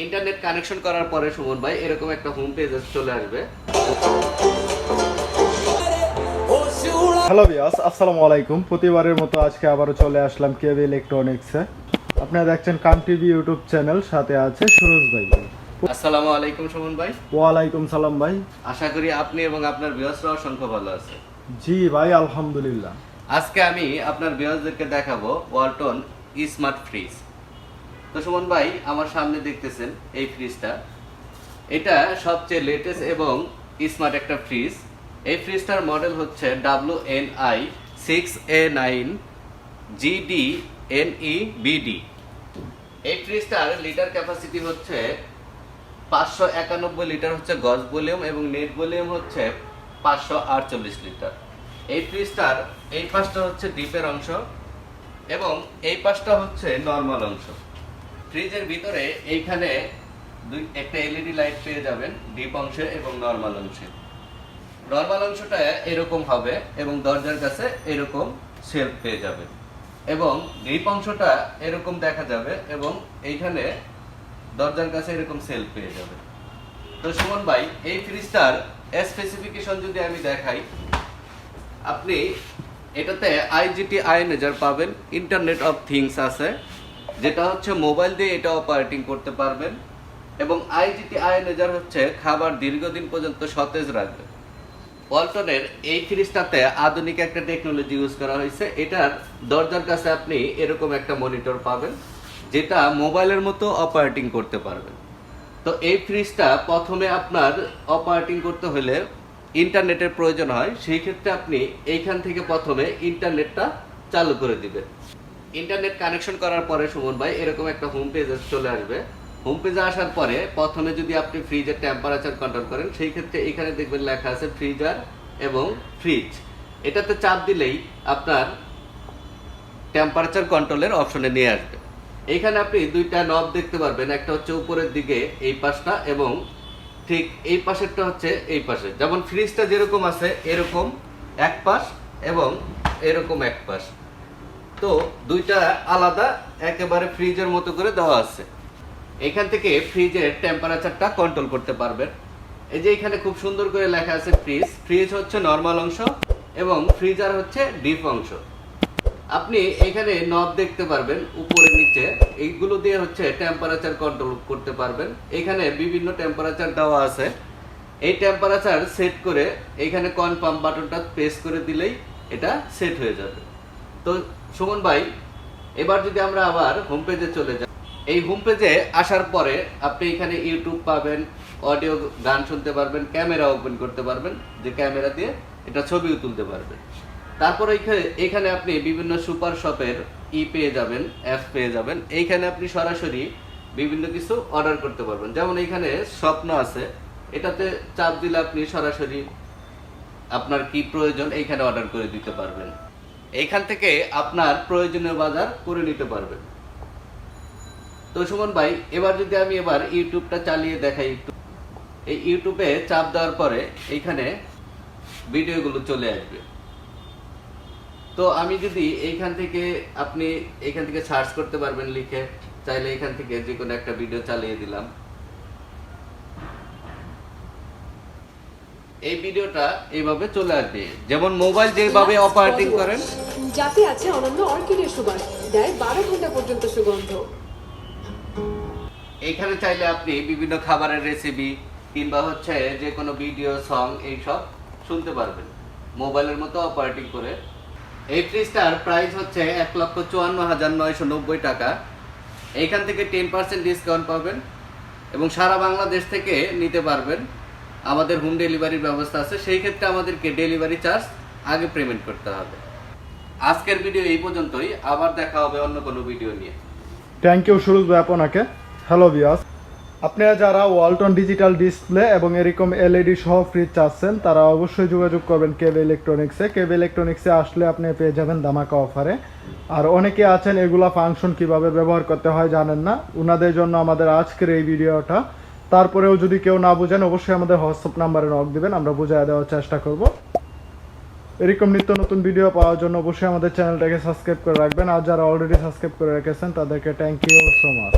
Internet connection করার পরে সুমন ভাই এরকম একটা হোম পেজ চলে আসবে। হ্যালো বিয়াস আসসালামু আলাইকুম। প্রতিবারের মতো আজকে আবারও চলে আসলাম কেবি ইলেকট্রনিক্সে আপনারা দেখছেন কাম টিভি ইউটিউব চ্যানেল সাথে আছে সুরজ ভাই। আসসালামু আলাইকুম সুমন ভাই। ওয়ালাইকুম সালাম ভাই। আশা করি আপনি এবং আপনার বৃহস্পতি অসংখ্য ভালো আছে জি ভাই আলহামদুলিল্লাহ। আজকে আমি আপনার বৃহস্পতিকে দেখাবো ওয়ালটন স্মার্ট ফ্রিজ তো সুমন ভাই, আমার সামনে দেখতেছেন এই ফ্রিজটা এটা সবচেয়ে লেটেস্ট এবং স্মার্ট একটা ফ্রিজ এই ফ্রিজটার মডেল হচ্ছে W N I six A nine GD N E BD এই ফ্রিজটার লিটার ক্যাপাসিটি হচ্ছে পাঁচশো একানব্বই লিটার হচ্ছে গজ ভলিউম এবং নেট ভলিউম হচ্ছে পাঁচশো আটচল্লিশ লিটার এই ফ্রিজটার এই পাশটা হচ্ছে ডিপের অংশ এবং এই পাশটা হচ্ছে নর্মাল অংশ। ফ্রিজের ভিতরে এইখানে দুই একটা এলইডি লাইট পেয়ে যাবেন, ডিপ অংশে এবং নর্মাল অংশে। নর্মাল অংশটা এরকম হবে এবং দরজার কাছে এরকম সেলফ পেয়ে যাবে এবং ডিপ অংশটা এরকম দেখা যাবে এবং এইখানে দরজার কাছে এরকম সেলফ পেয়ে যাবে তো সুমন ভাই, এই ফ্রিজটার স্পেসিফিকেশন যদি আমি দেখাই, আপনি এটাতে আইজিটি আইনেজার পাবেন ইন্টারনেট অফ থিংস আছে। যেটা হচ্ছে মোবাইল দিয়ে এটা অপারেটিং করতে পারবেন। এবং আইজিটি আইনেজার হচ্ছে খাবার দীর্ঘদিন পর্যন্ত সতেজ রাখবে। ওয়ালটনের এই ফ্রিজটাতে আধুনিক একটা টেকনোলজি ইউজ করা হয়েছে। এটার দরজার কাছে আপনি এরকম একটা মনিটর পাবেন, যেটা মোবাইলের মতো অপারেটিং করতে পারবেন। তো এই ফ্রিজটা প্রথমে আপনার অপারেটিং করতে হলে ইন্টারনেটের প্রয়োজন হয়। সেই ক্ষেত্রে আপনি এইখান থেকে প্রথমে ইন্টারনেটটা চালু করে দিবেন। ইন্টারনেট কানেকশন করার পরে, সুমন ভাই, এরকম একটা হোম পেজ চলে আসবে। হোম পেজে আসার পরে, প্রথমে যদি আপনি ফ্রিজের টেম্পারেচার কন্ট্রোল করেন, সেই ক্ষেত্রে এখানে দেখবেন লেখা আছে ফ্রিজার এবং ফ্রিজ এটাতে চাপ দিলেই আপনার টেম্পারেচার কন্ট্রোলের অপশনে নিয়ে আসবে। এইখানে আপনি দুইটা নব দেখতে পারবেন, একটা হচ্ছে উপরের দিকে এই পাশটা এবং ঠিক এই পাশেরটা হচ্ছে এই পাশে। যেমন ফ্রিজটা যেরকম আছে, এরকম এক পাশ এবং এরকম এক পাশ। তো দুইটা আলাদা একেবারে ফ্রিজের মতো করে দেওয়া আছে। এখান থেকে ফ্রিজের টেম্পারেচারটা কন্ট্রোল করতে পারবেন। এই যে এখানে খুব সুন্দর করে লেখা আছে ফ্রিজ ফ্রিজ হচ্ছে নর্মাল অংশ এবং ফ্রিজার হচ্ছে ডিপ অংশ। আপনি এখানে নব দেখতে পারবেন, উপরে নিচে। এইগুলো দিয়ে হচ্ছে টেম্পারেচার কন্ট্রোল করতে পারবেন। এখানে বিভিন্ন টেম্পারেচার দেওয়া আছে। এই টেম্পারেচার সেট করে এখানে কনফার্ম বাটনটা প্রেস করে দিলেই এটা সেট হয়ে যাবে। তো সুমন ভাই, এবার যদি আমরা আবার হোম পেজে চলে যাই, এই হোম পেজে আসার পরে আপনি এখানে ইউটিউব পাবেন অডিও গান শুনতে পারবেন ক্যামেরা ওপেন করতে পারবেন, যে ক্যামেরা দিয়ে এটা ছবিও তুলতে পারবেন। তারপর এখানে আপনি বিভিন্ন সুপার শপের ই পেয়ে যাবেন অ্যাপ পেয়ে যাবেন, এইখানে আপনি সরাসরি বিভিন্ন কিছু অর্ডার করতে পারবেন। যেমন এখানে স্বপ্ন আছে, এটাতে চাপ দিলে আপনি সরাসরি আপনার কি প্রয়োজন, এইখানে অর্ডার করে দিতে পারবেন। এইখান থেকে আপনার প্রয়োজনীয় বাজার করে নিতে পারবেন। তো সুমন ভাই, এবার যদি আমি এবার ইউটিউবটা চালিয়ে দেখাই একটু। এই ইউটিউবে চাপ দেওয়ার পরে এইখানে ভিডিওগুলো চলে আসবে। তো আমি যদি এইখান থেকে আপনি এইখান থেকে সার্চ করতে পারবেন লিখে, চাইলে এখান থেকে যে কোনো একটা ভিডিও চালিয়ে দিলাম। এই ভিডিওটা এইভাবে চলে আসবে। যেমন মোবাইল যেভাবে অপারেটিং করেন। যাতে আছে অনন্য অর্কিডের সুবাস দেয় বারো ঘণ্টা পর্যন্ত সুগন্ধ। এইখানে চাইলে আপনি বিভিন্ন খাবারের রেসিপি কিংবা হচ্ছে যে কোনো ভিডিও সং এইসব শুনতে পারবেন। মোবাইলের মতো অপারেটিং করে। এই ফ্রিজটার প্রাইস হচ্ছে এক লক্ষ চুয়ান্ন হাজার নয়শো নব্বই টাকা। এইখান থেকে টেন পার্সেন্ট ডিসকাউন্ট পাবেন এবং সারা বাংলাদেশ থেকে নিতে পারবেন। আমাদের হোম ডেলিভারির ব্যবস্থা আছে, সেই ক্ষেত্রে আমাদেরকে ডেলিভারি চার্জ আগে পেমেন্ট করতে হবে। আজকের ভিডিও এই পর্যন্তই, আবার দেখা হবে অন্য কোনো ভিডিও নিয়ে। থ্যাংক ইউ সুরজ ভাই আপনাকে। হ্যালো বিয়াস আপনারা যারা ওয়ালটন ডিজিটাল ডিসপ্লে এবং এরকম এলইডি সহ ফ্রিজ চাচ্ছেন, তারা অবশ্যই যোগাযোগ করবেন কেবি ইলেকট্রনিক্সে কেবি ইলেকট্রনিক্সে আসলে আপনি পেয়ে যাবেন দামাকা অফারে আর অনেকে আছেন, এগুলা ফাংশন কীভাবে ব্যবহার করতে হয় জানেন না। ওনাদের জন্য আমাদের আজকের এই ভিডিওটা তারপরেও যদি কেউ না বুঝেন, অবশ্যই আমাদের হোয়াটসঅ্যাপ নাম্বারে নক দিবেন, আমরা বুঝায় দেওয়ার চেষ্টা করব। এরকম নিত্য নতুন ভিডিও পাওয়ার জন্য অবশ্যই আমাদের চ্যানেলটাকে সাবস্ক্রাইব করে রাখবেন। আর যারা অলরেডি সাবস্ক্রাইব করে রেখেছেন, তাদেরকে থ্যাংক ইউ সো মাচ